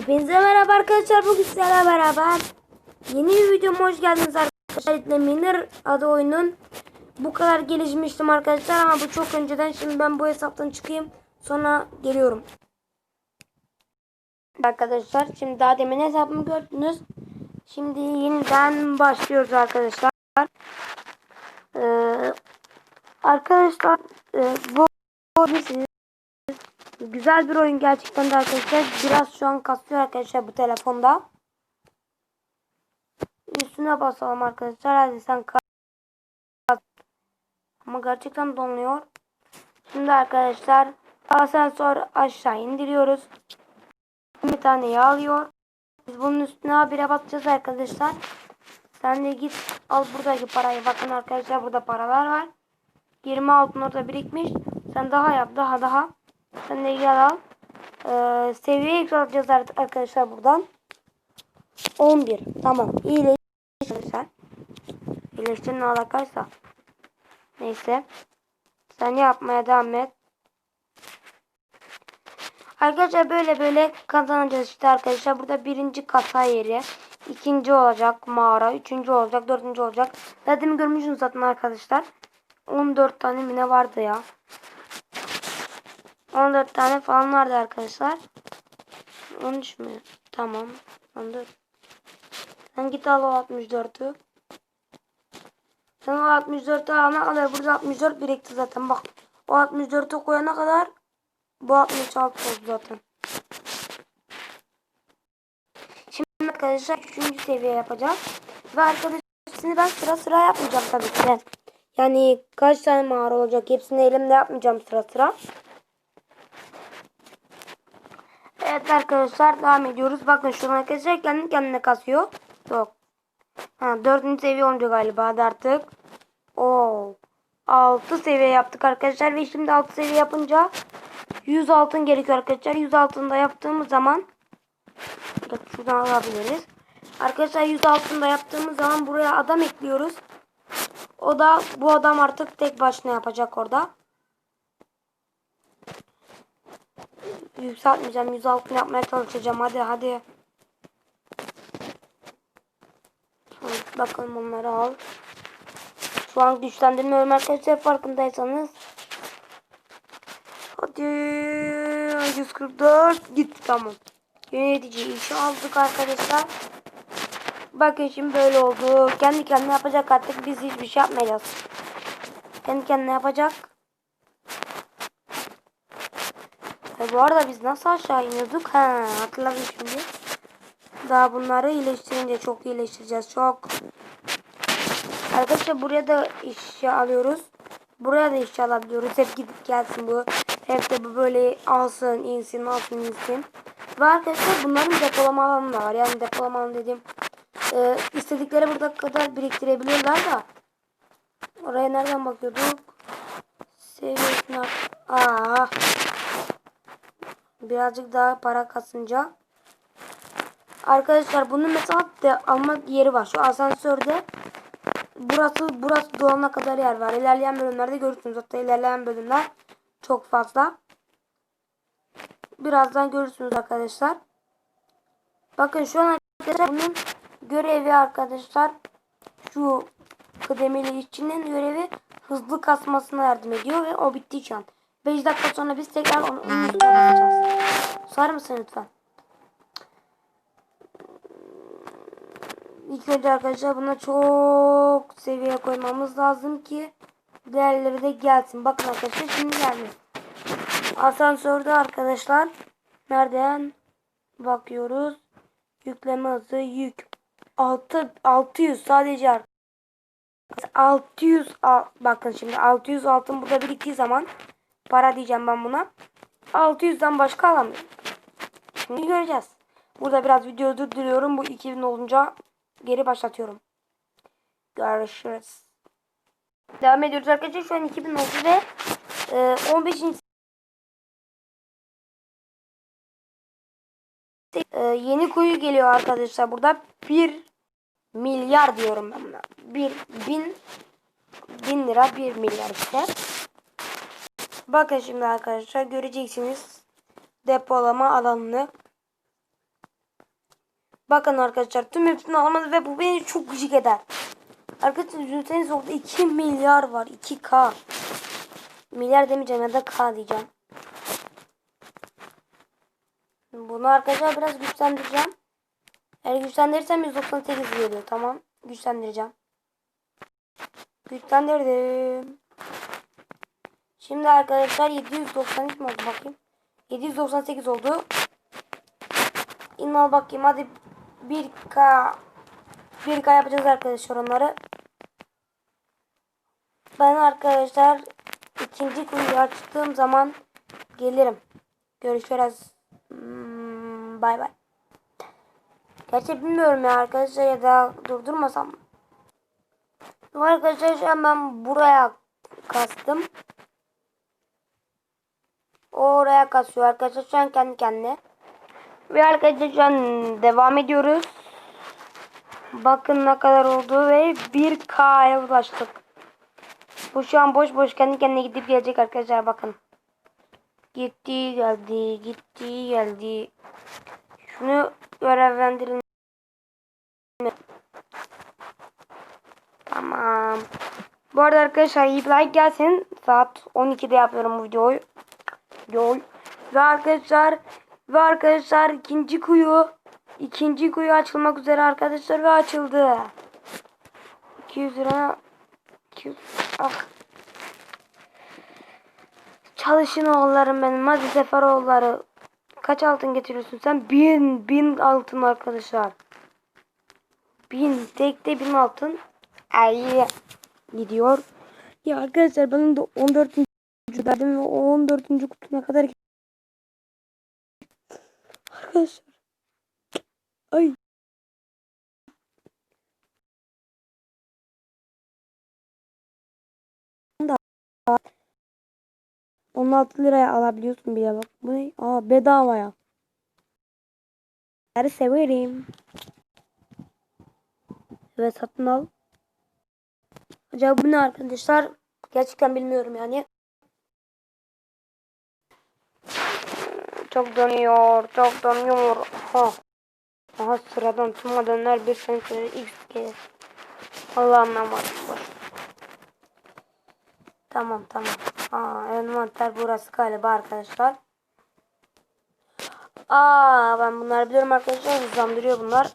Hepinize merhaba arkadaşlar. Bugün sizlerle beraber yeni bir videoma hoş geldiniz arkadaşlar. Miner adı oyunun bu kadar gelişmiştim arkadaşlar ama bu çok önceden. Şimdi ben bu hesaptan çıkayım. Sonra geliyorum. Arkadaşlar şimdi daha demin hesabımı gördünüz. Şimdi yeniden başlıyoruz arkadaşlar. Ee, arkadaşlar e, bu oyunu Güzel bir oyun gerçekten de arkadaşlar. Biraz şu an kasıyor arkadaşlar bu telefonda. Üstüne basalım arkadaşlar. Hadi sen kas. Ama gerçekten donuyor. Şimdi arkadaşlar asansör aşağı indiriyoruz. Bir tane yağ alıyor. Biz bunun üstüne habire basacağız arkadaşlar. Sen de git al buradaki parayı. Bakın arkadaşlar burada paralar var. 20 altın orada birikmiş. Sen daha yap daha daha. Sen de gel al. Ee, seviye yükselteceğiz artık arkadaşlar buradan. 11. Tamam. İyileş sen. İyileştin ne alakaysa. Neyse. Sen yapmaya devam et. Arkadaşlar böyle böyle kazanacağız işte arkadaşlar. Burada birinci kasa yeri. ikinci olacak mağara. Üçüncü olacak. Dördüncü olacak. Zaten görmüşsünüz zaten arkadaşlar. 14 tane mine vardı ya. 14 tane falan vardı arkadaşlar. 13 mü? Tamam. 14. Sen git al o 64'ü. Sen o 64'ü alana kadar burada 64 birikti zaten. Bak o 64'ü koyana kadar bu 66 oldu zaten. Şimdi arkadaşlar 3. seviye yapacağız. Ve arkadaşlar hepsini ben sıra sıra yapmayacağım tabii ki. Yani kaç tane mağara olacak hepsini elimde yapmayacağım sıra sıra. Evet arkadaşlar devam ediyoruz. Bakın şuna arkadaşlar kendi kendine kasıyor. Yok. Ha, dördüncü seviye olunca galiba artık. Oo. 6 seviye yaptık arkadaşlar ve şimdi 6 seviye yapınca 100 altın gerekiyor arkadaşlar. 100 altında yaptığımız zaman Bak şuradan alabiliriz. Arkadaşlar 100 altında yaptığımız zaman buraya adam ekliyoruz. O da bu adam artık tek başına yapacak orada. Yükseltmeyeceğim. 106 yapmaya çalışacağım. Hadi hadi. Bakalım onları al. Şu an güçlendirmiyorum arkadaşlar farkındaysanız. Hadi 144 git tamam. Yönetici işi aldık arkadaşlar. Bakın şimdi böyle oldu. Kendi kendine yapacak artık biz hiçbir şey yapmayacağız. Kendi kendine yapacak. E bu arada biz nasıl aşağı iniyorduk? Ha, hatırladım şimdi. Daha bunları iyileştirince çok iyileştireceğiz. Çok. Arkadaşlar buraya da işe alıyoruz. Buraya da işe alabiliyoruz. Hep gidip gelsin bu. Hep de bu böyle alsın, insin, alsın, insin. Ve arkadaşlar bunların depolama alanı da var. Yani depolama alanı dediğim e, istedikleri burada kadar biriktirebiliyorlar da. Oraya nereden bakıyorduk? Seviyesine. Aa. Birazcık daha para kasınca. Arkadaşlar bunun mesela de alma yeri var. Şu asansörde burası burası dolana kadar yer var. İlerleyen bölümlerde görürsünüz. Hatta ilerleyen bölümler çok fazla. Birazdan görürsünüz arkadaşlar. Bakın şu an arkadaşlar bunun görevi arkadaşlar şu kıdemeli işçinin görevi hızlı kasmasına yardım ediyor ve o bitti şu an. 5 dakika sonra biz tekrar onu, onun üstüne basacağız. Sar mısın lütfen? İlk önce arkadaşlar buna çok seviye koymamız lazım ki diğerleri de gelsin. Bakın arkadaşlar şimdi geldi. Asansörde arkadaşlar nereden bakıyoruz? Yükleme hızı yük. 6 600 sadece 600 bakın şimdi 600 altın burada biriktiği zaman para diyeceğim ben buna. 600'den başka alamıyorum. Şimdi göreceğiz. Burada biraz video durduruyorum. Bu 2000 olunca geri başlatıyorum. Görüşürüz. Devam ediyoruz arkadaşlar. Şu an 2000 oldu ve e, 15. E, yeni kuyu geliyor arkadaşlar. Burada 1 milyar diyorum ben buna. 1 bin bin lira 1 milyar işte. Bakın şimdi arkadaşlar göreceksiniz depolama alanını. Bakın arkadaşlar tüm hepsini alamadı ve bu beni çok gıcık eder. Arkadaşlar düşünseniz orada 2 milyar var. 2K. Milyar demeyeceğim ya da K diyeceğim. Bunu arkadaşlar biraz güçlendireceğim. Eğer güçlendirirsem 198 geliyor. Tamam. Güçlendireceğim. Güçlendirdim. Şimdi arkadaşlar 793 mi oldu bakayım. 798 oldu. İnal bakayım hadi 1K 1K yapacağız arkadaşlar onları. Ben arkadaşlar ikinci kuyuyu açtığım zaman gelirim. Görüşürüz. Hmm, Bay bay. Gerçi bilmiyorum ya arkadaşlar ya da durdurmasam. Arkadaşlar şu an ben buraya kastım. O oraya kasıyor arkadaşlar şu an kendi kendine. Ve arkadaşlar şu an devam ediyoruz. Bakın ne kadar oldu ve 1K'ya ulaştık. Bu şu an boş boş kendi kendine gidip gelecek arkadaşlar bakın. Gitti geldi gitti geldi. Şunu görevlendirin. Tamam. Bu arada arkadaşlar iyi like gelsin. Saat 12'de yapıyorum bu videoyu. Yol. Ve arkadaşlar ve arkadaşlar ikinci kuyu ikinci kuyu açılmak üzere arkadaşlar ve açıldı. 200 lira 200 ah. Çalışın oğullarım benim. Hadi Seferoğulları. Kaç altın getiriyorsun sen? Bin, bin altın arkadaşlar. Bin, tekte bin altın. Ay gidiyor. Ya arkadaşlar benim de 14. verdim ve o 14. kutuna kadar Arkadaşlar. Ay. Da 16 liraya alabiliyorsun bile bak. Bu ne? Aa bedavaya. Bunları severim. Evet satın al. Acaba bu ne arkadaşlar? Gerçekten bilmiyorum yani. Çok donuyor. Çok donuyor. Ha. Aha sıradan tüm adamlar bir sene X gelir. Allah'ım varım. Boş. Tamam tamam. Aa envanter burası galiba arkadaşlar. Aa ben bunları biliyorum arkadaşlar. Hızlandırıyor bunlar.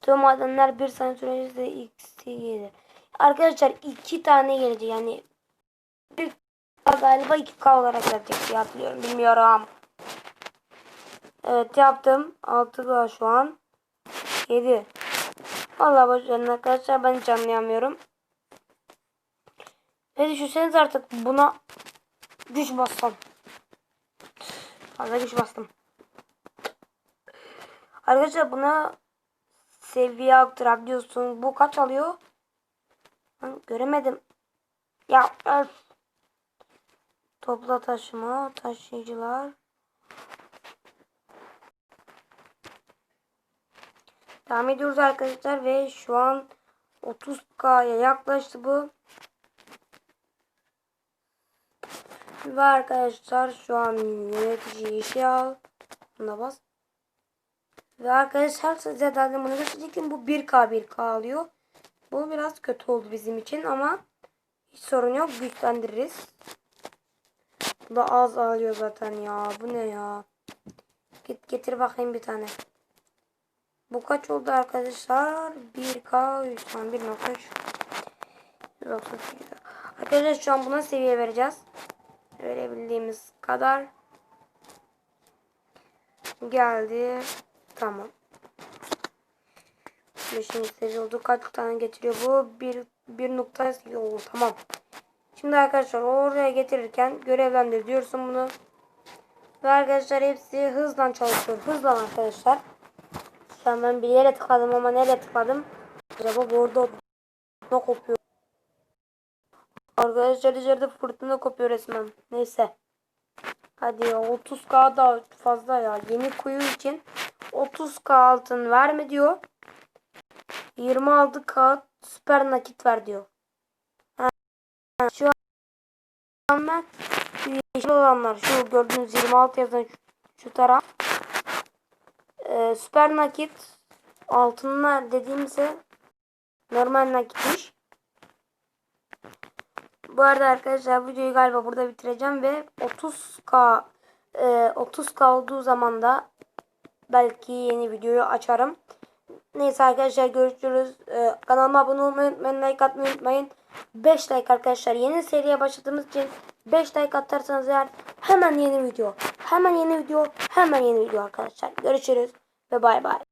Tüm madenler bir saniye sürecinde X'i gelir. Arkadaşlar iki tane gelecek yani. Bir galiba 2K olarak gelecek diye hatırlıyorum. Bilmiyorum. Evet yaptım. 6K şu an. 7. Vallahi boşverin arkadaşlar ben hiç anlayamıyorum. Ne düşünseniz artık buna güç bassam. Fazla güç bastım. Arkadaşlar buna seviye arttırabiliyorsun. Bu kaç alıyor? Göremedim. Ya öf. Topla taşıma, taşıyıcılar. Devam ediyoruz arkadaşlar ve şu an 30K'ya yaklaştı bu. Ve arkadaşlar şu an yönetici işe al. Buna bas. Ve arkadaşlar size daha bunu gösterecektim. Bu 1K 1K alıyor. Bu biraz kötü oldu bizim için ama hiç sorun yok. Güçlendiririz. Da az alıyor zaten ya. Bu ne ya? Git getir bakayım bir tane. Bu kaç oldu arkadaşlar? 1K şu an 1.3 Arkadaşlar şu an buna seviye vereceğiz. Verebildiğimiz kadar. Geldi. Tamam. 5. seviye oldu. Kaç tane getiriyor bu? 1 bir nokta oldu. Tamam. Şimdi arkadaşlar oraya getirirken görevlendir diyorsun bunu. Ve arkadaşlar hepsi hızla çalışıyor. Hızla arkadaşlar. Şu an ben bir yere tıkladım ama nereye tıkladım? Acaba orada ne kopuyor? Arkadaşlar içeride fırtına kopuyor resmen. Neyse. Hadi ya 30k da fazla ya. Yeni kuyu için 30k altın verme diyor. 26k süper nakit ver diyor. Yeşil olanlar şu gördüğünüz 26 yazan şu, şu taraf e, süper nakit altınlar dediğimse normal nakitmiş. Bu arada arkadaşlar videoyu galiba burada bitireceğim ve 30k e, 30k olduğu zaman da belki yeni videoyu açarım. Neyse arkadaşlar görüşürüz. Ee, kanalıma abone olmayı unutmayın. Like atmayı unutmayın. 5 like arkadaşlar. Yeni seriye başladığımız için 5 like atarsanız eğer hemen yeni video. Hemen yeni video. Hemen yeni video arkadaşlar. Görüşürüz ve bay bay.